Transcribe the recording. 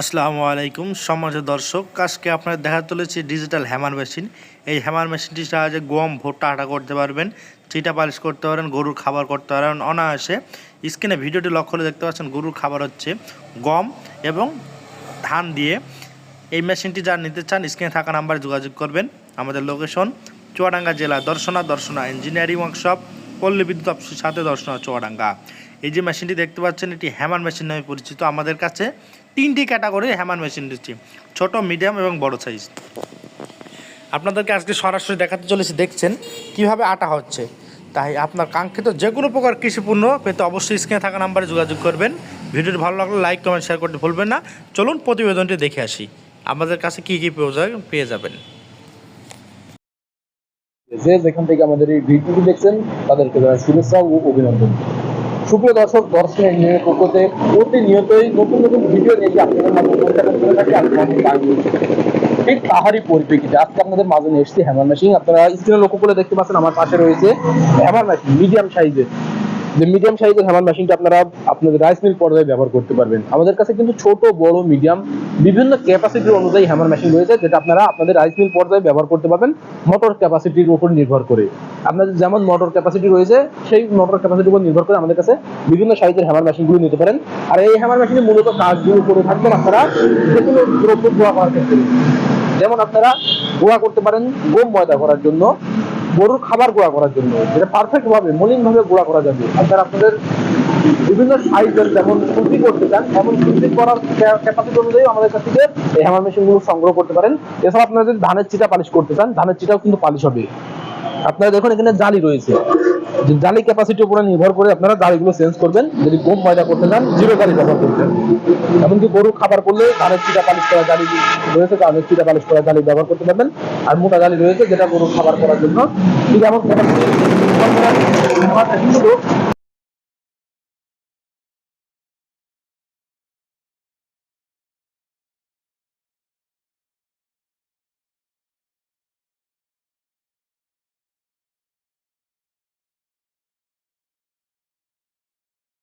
আসসালামু আলাইকুম সমাজ দর্শক, আজকে আপনার দেখা চলেছে ডিজিটাল হ্যামার মেশিন এই হ্যামার মেশিনটির সাহায্যে গম, ভুট্টা আটা করতে পারবেন, চিটা পালিশ করতে পারেন গরুর খাবার করতে পারেন অনায়াসে। স্ক্রিনে ভিডিওটি লক্ষ্য করে দেখতে পাচ্ছেন, গরুর খাবার হচ্ছে গম এবং ধান দিয়ে। এই মেশিনটি যারা নিতে চান, স্ক্রিনে থাকা নাম্বারে যোগাযোগ করবেন। আমাদের লোকেশন চুয়াডাঙ্গা জেলা দর্শনা দর্শনা ইঞ্জিনিয়ারিং ওয়ার্কশপ পল্লী বিদ্যুৎ অফিসের সাথে দর্শনা চুয়াডাঙ্গা। এই যে মেশিনটি দেখতে পাচ্ছেন, এটি হ্যামার মেশিন নামে পরিচিত। আমাদের কাছে তিনটি ক্যাটাগরির হ্যামার মেশিন দিচ্ছি ছোট, মিডিয়াম এবং বড় সাইজ আপনাদেরকে আজকে সরাসরি দেখাতে চলেছি, দেখছেন কীভাবে আটা হচ্ছে। তাই আপনার কাঙ্ক্ষিত যে কোনো প্রকার কৃষিপণ্য পেতে অবশ্যই স্ক্রিনে থাকা নাম্বারে যোগাযোগ করবেন। ভিডিওটি ভালো লাগলে লাইক, কমেন্ট শেয়ার করতে ভুলবেন না। চলুন প্রতিবেদনটি দেখে আসি। আমাদের কাছে কী কী পেয়ে যাবেন। যে যেখান থেকে আমাদের এই ভিডিওটি দেখছেন, তাদেরকে শুভেচ্ছা ও অভিনন্দন। সুপ্রিয় দর্শক, দর্শনের নিয়ে পক্ষতে প্রতিনিয়তই নতুন নতুন ভিডিও দেখি আপনাদের মাঝে করে থাকি আপনাদের ঠিক তাহারই পরিপ্রেক্ষিতে আজকে আপনাদের মাঝে নিয়ে এসেছি হ্যামার মেশিন আপনারা স্ক্রিনে লক্ষ্য করে দেখতে পাচ্ছেন, আমার পাশে রয়েছে হ্যামার মেশিন মিডিয়াম সাইজের যে মিডিয়াম সাইজের হ্যামার মেশিনটা আপনারা আপনাদের রাইস মিল পর্যায়ে ব্যবহার করতে পারবেন। আমাদের কাছে কিন্তু ছোট, বড় মিডিয়াম বিভিন্ন ক্যাপাসিটির অনুযায়ী হ্যামার মেশিন রয়েছে, যেটা আপনারা আপনাদের রাইস মিল পর্যায়ে ব্যবহার করতে পারবেন মোটর ক্যাপাসিটির উপর নির্ভর করে। আপনাদের যেমন মোটর ক্যাপাসিটি রয়েছে, সেই মোটর ক্যাপাসিটির উপর নির্ভর করে আমাদের কাছে বিভিন্ন সাইজের হ্যামার মেশিনগুলো নিতে পারেন। আর এই হ্যামার মেশিনে মূলত কাজগুলো করে থাকবেন আপনারা যে কোনো দ্রব্য গুঁড়া করার ক্ষেত্রে। যেমন আপনারা গুঁড়া করতে পারেন, গম ময়দা করার জন্য। গরুর খাবার গুঁড়া করার জন্য এটা পারফেক্ট ভাবে মলিন ভাবে গুঁড়া করা যাবে। আপনার আপনাদের বিভিন্ন সাইজের যেমন সুতি করতে চান এমন সুতি করার ক্যাপাসিটি অনুযায়ী আমাদের কাছ থেকে এই হ্যামার মেশিনগুলো সংগ্রহ করতে পারেন। এছাড়া আপনারা যদি ধানের চিটা পালিশ করতে চান, ধানের চিটাও কিন্তু পালিশ হবে। আপনারা দেখুন এখানে জালি রয়েছে। জালি ক্যাপাসিটির উপরে নির্ভর করে আপনারা জালিগুলো চেঞ্জ করবেন। যদি কম ময়দা করতে চান জিরো জালি ব্যবহার করবেন এমনকি গরু খাবার করলে ধানের চিটা পালিশ করা জালি রয়েছে ধানের চিটা পালিশ করা জালি ব্যবহার করতে পারবেন। আর মোটা জালি রয়েছে, যেটা গরু খাবার করার জন্য। ঠিক এমন